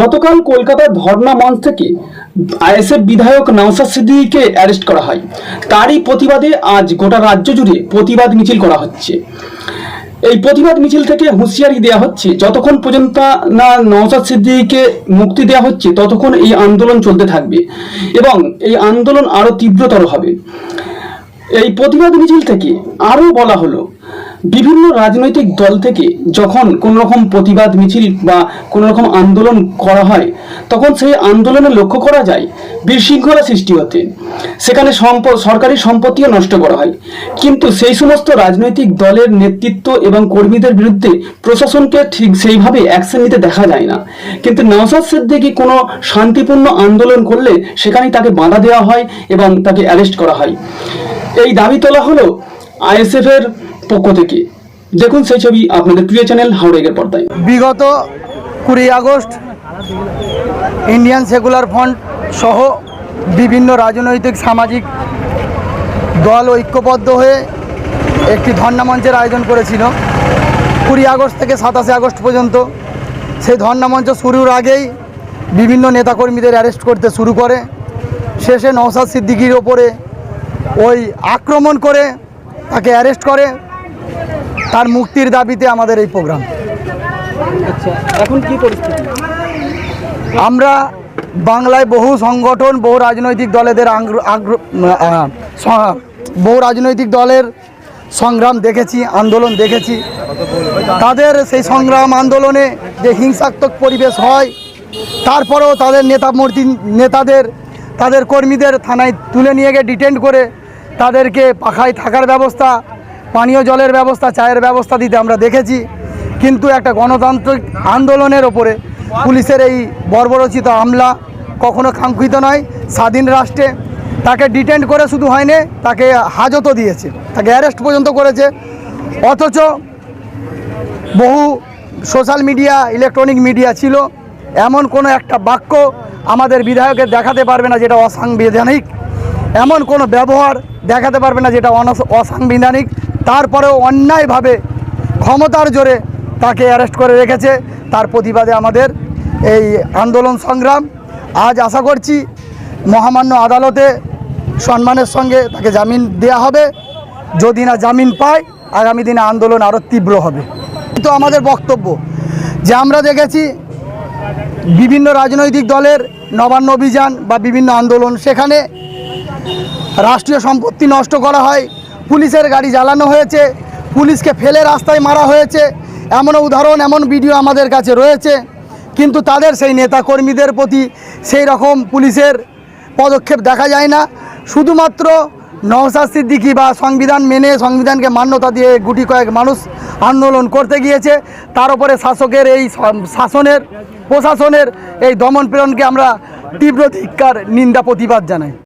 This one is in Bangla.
গতকাল কলকাতার ধর্ণা মঞ্চ থেকে আইএসএফ বিধায়ক নওসাদ সিদ্দিকীকে অ্যারেস্ট করা হয়। তারই প্রতিবাদে আজ গোটা রাজ্য জুড়ে প্রতিবাদ মিছিল করা হচ্ছে। এই প্রতিবাদ মিছিল থেকে হুঁশিয়ারি দেওয়া হচ্ছে, যতক্ষণ পর্যন্ত না নওসাদ সিদ্দিকীকে মুক্তি দেওয়া হচ্ছে, ততক্ষণ এই আন্দোলন চলতে থাকবে এবং এই আন্দোলন আরও তীব্রতর হবে। এই প্রতিবাদ মিছিল থেকে আরও বলা হলো বিভিন্ন রাজনৈতিক দল থেকে যখন কোনো রকম প্রতিবাদ, মিছিল বা কোন রকম আন্দোলন করা হয়, তখন সেই আন্দোলনে লক্ষ্য করা যায় বিশৃঙ্খলা সৃষ্টি হতে। সেখানে সম্প, সরকারি সম্পত্তিও নষ্ট করা হয়। কিন্তু সেই সমস্ত রাজনৈতিক দলের নেতৃত্ব এবং কর্মীদের বিরুদ্ধে প্রশাসনকে ঠিক সেইভাবে অ্যাকশন নিতে দেখা যায় না। কিন্তু নওসাদ সিদ্দিকি কোনো শান্তিপূর্ণ আন্দোলন করলে সেখানেই তাকে বাধা দেওয়া হয় এবং তাকে অ্যারেস্ট করা হয়। এই দাবি তোলা হলো আইএসএফ এর পক্ষ থেকে। দেখুন সেই ছবি আপনাদের প্রিয় চ্যানেল হাওড়েগের পর্দায়। বিগত কুড়ি আগস্ট ইন্ডিয়ান সেকুলার ফ্রন্ট সহ বিভিন্ন রাজনৈতিক, সামাজিক দল ঐক্যবদ্ধ হয়ে একটি ধর্ণা মঞ্চের আয়োজন করেছিল। কুড়ি আগস্ট থেকে সাতাশে আগস্ট পর্যন্ত সেই ধর্ণা মঞ্চ শুরুর আগেই বিভিন্ন নেতাকর্মীদের অ্যারেস্ট করতে শুরু করে। শেষে নওসাদ সিদ্দিকির ওপরে ওই আক্রমণ করে তাকে অ্যারেস্ট করে। তার মুক্তির দাবিতে আমাদের এই প্রোগ্রাম। আচ্ছা এখন কি পরিস্থিতি? আমরা বাংলায় বহু সংগঠন বহু রাজনৈতিক দলেদের বহু রাজনৈতিক দলের সংগ্রাম দেখেছি আন্দোলন দেখেছি। তাদের সেই সংগ্রাম আন্দোলনে যে হিংসাত্মক পরিবেশ হয় তারপরেও তাদের নেতা মূর্তি নেতাদের তাদের কর্মীদের থানায় তুলে নিয়ে গিয়ে ডিটেন্ড করে তাদেরকে পাখায় থাকার ব্যবস্থা, পানীয় জলের ব্যবস্থা, চায়ের ব্যবস্থা দিতে আমরা দেখেছি। কিন্তু একটা গণতান্ত্রিক আন্দোলনের ওপরে পুলিশের এই বর্বরচিত হামলা কখনো কাঙ্ক্ষিত নয়, স্বাধীন রাষ্ট্রে। তাকে ডিটেন্ড করে শুধু হয়নি, তাকে হাজতও দিয়েছে, তাকে অ্যারেস্ট পর্যন্ত করেছে। অথচ বহু সোশ্যাল মিডিয়া, ইলেকট্রনিক মিডিয়া ছিল। এমন কোনো একটা বাক্য আমাদের বিধায়কের দেখাতে পারবে না, যেটা অসাংবিধানিক। এমন কোনো ব্যবহার দেখাতে পারবে না যেটা অসাংবিধানিক। তারপরেও অন্যায়ভাবে ক্ষমতার জোরে তাকে অ্যারেস্ট করে রেখেছে। তার প্রতিবাদে আমাদের এই আন্দোলন সংগ্রাম। আজ আশা করছি মহামান্য আদালতে সম্মানের সঙ্গে তাকে জামিন দেয়া হবে। যদি না জামিন পায়, আগামী দিনে আন্দোলন আরও তীব্র হবে। তো আমাদের বক্তব্য, যে আমরা দেখেছি বিভিন্ন রাজনৈতিক দলের নবান্ন অভিযান বা বিভিন্ন আন্দোলন সেখানে রাষ্ট্রীয় সম্পত্তি নষ্ট করা হয়, পুলিশের গাড়ি জ্বালানো হয়েছে, পুলিশকে ফেলে রাস্তায় মারা হয়েছে এমন উদাহরণ, এমন ভিডিও আমাদের কাছে রয়েছে। কিন্তু তাদের সেই নেতা কর্মীদের প্রতি সেই রকম পুলিশের পদক্ষেপ দেখা যায় না। শুধুমাত্র নওসাদ সিদ্দিকি বা সংবিধান মেনে, সংবিধানকে মান্যতা দিয়ে গুটি কয়েক মানুষ আন্দোলন করতে গিয়েছে, তার উপরে শাসকের এই শাসনের, প্রশাসনের এই দমন প্রেরণকে আমরা তীব্র ধিক্কার, নিন্দা, প্রতিবাদ জানাই।